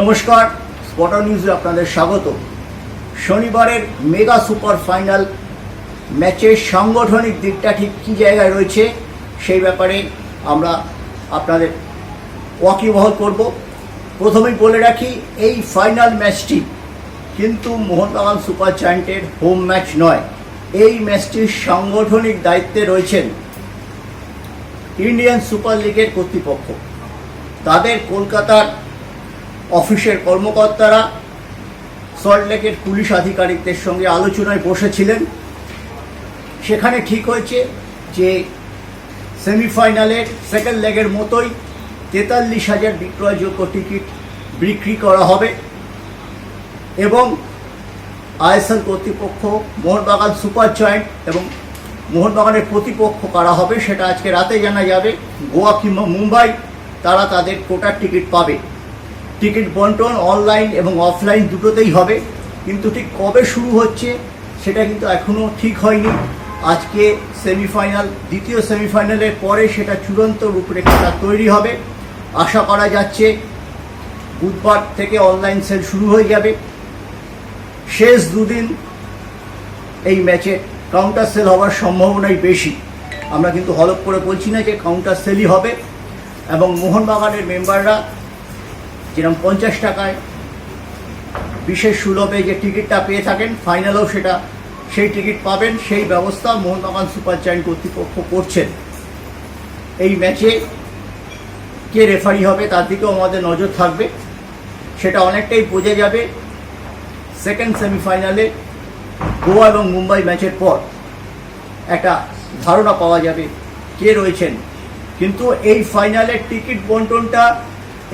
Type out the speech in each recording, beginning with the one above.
নমস্কার স্পটার নিউজে আপনাদের স্বাগত। শনিবারের মেগা সুপার ফাইনাল ম্যাচের সাংগঠনিক দিকটা ঠিক কী জায়গায় রয়েছে সেই ব্যাপারে আমরা আপনাদের ওয়াকিবহল করব। প্রথমেই বলে রাখি, এই ফাইনাল ম্যাচটি কিন্তু মোহনবাগান সুপার জায়ান্টের হোম ম্যাচ নয়। এই ম্যাচটির সাংগঠনিক দায়িত্বে রয়েছেন ইন্ডিয়ান সুপার লিগের কর্তৃপক্ষ। তাদের কলকাতার অফিসের কর্মকর্তারা সল্টলেকের পুলিশ আধিকারিকদের সঙ্গে আলোচনায় বসেছিলেন। সেখানে ঠিক হয়েছে যে সেমিফাইনালের সেকেন্ড লেগের মতোই তেতাল্লিশ হাজার বিক্রয়যোগ্য টিকিট বিক্রি করা হবে এবং আইএসএল কর্তৃপক্ষ মোহনবাগান সুপার জয়েন্ট এবং মোহনবাগানের প্রতিপক্ষ কারা হবে সেটা আজকে রাতে জানা যাবে। গোয়া কিংবা মুম্বাই তারা তাদের কোটার টিকিট পাবে। টিকিট বন্টন, অনলাইন এবং অফলাইন দুটোতেই হবে। কিন্তু ঠিক কবে শুরু হচ্ছে, সেটা কিন্তু এখনও ঠিক হয়নি। আজকে সেমিফাইনাল, দ্বিতীয় সেমিফাইনালের পরে সেটা চূড়ান্ত রূপরেখাটা তৈরি হবে। আশা করা যাচ্ছে বুধবার থেকে অনলাইন সেল শুরু হয়ে যাবে। শেষ দুদিন এই ম্যাচে কাউন্টার সেল হওয়ার সম্ভাবনাই বেশি। আমরা কিন্তু হলপ করে বলছি না যে কাউন্টার সেলই হবে। এবং মোহনবাগানের মেম্বাররা যেরকম পঞ্চাশ টাকায় বিশেষ সুলভে যে টিকিটটা পেয়ে থাকেন ফাইনালেও সেটা, সেই টিকিট পাবেন, সেই ব্যবস্থা মোহনবাগান সুপার জায়েন্ট কর্তৃপক্ষ করছেন। এই ম্যাচে কে রেফারি হবে তার দিকেও আমাদের নজর থাকবে। সেটা অনেকটাই বোঝা যাবে সেকেন্ড সেমিফাইনালে গোয়া এবং মুম্বাই ম্যাচের পর। একটা ধারণা পাওয়া যাবে কে রয়েছেন। কিন্তু এই ফাইনালের টিকিট বন্টনটা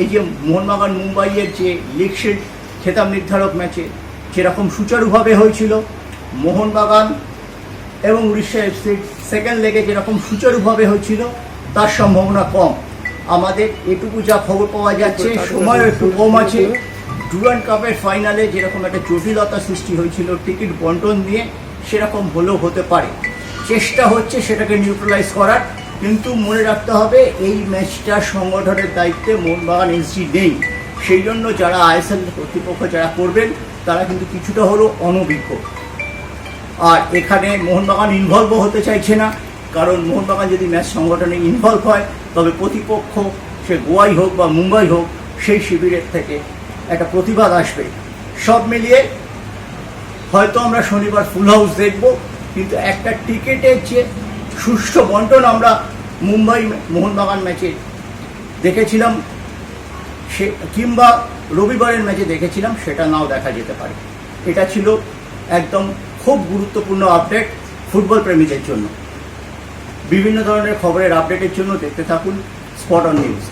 এই যে মোহনবাগান মুম্বাইয়ের যে লিগ শিল্ড খেতাব নির্ধারক ম্যাচে যেরকম সুচারুভাবে হয়েছিল মোহনবাগান এবং উড়িষ্যা এফসির সেকেন্ড লেগে যেরকম সুচারুভাবে হয়েছিল তার সম্ভাবনা কম। আমাদের এটুকু যা খবর পাওয়া যাচ্ছে সময়ও একটু কম আছে। ডুরান্ড কাপের ফাইনালে যেরকম একটা জটিলতা সৃষ্টি হয়েছিল টিকিট বন্টন নিয়ে সেরকম হলেও হতে পারে। চেষ্টা হচ্ছে সেটাকে নিউট্রালাইজ করার। কিন্তু মনে রাখতে হবে, এই ম্যাচটা সংগঠনের দায়িত্বে মোহনবাগান এসজি নেই। সেই জন্য যারা আইএসএল কর্তৃপক্ষ যারা করবেন, তারা কিন্তু কিছুটা হলেও অনভিজ্ঞ। আর এখানে মোহনবাগান ইনভলভও হতে চাইছে না, কারণ মোহনবাগান যদি ম্যাচ সংগঠনে ইনভলভ হয়, তবে প্রতিপক্ষ, সে গোয়াই হোক বা মুম্বাই হোক, সেই শিবিরের থেকে একটা প্রতিবাদ আসবে। সব মিলিয়ে হয়তো আমরা শনিবার ফুল হাউস দেখব, কিন্তু একটা টিকিটের যে সুষ্ঠু বন্টন আমরা মুম্বাই মোহনবাগান ম্যাচে দেখেছিলাম। সে কিংবা রবিবারের ম্যাচে দেখেছিলাম, সেটা নাও দেখা যেতে পারে। এটা ছিল একদম খুব গুরুত্বপূর্ণ আপডেট ফুটবল প্রেমীদের জন্য। বিভিন্ন ধরনের খবরের আপডেটের জন্য দেখতে থাকুন স্পট অন নিউজ।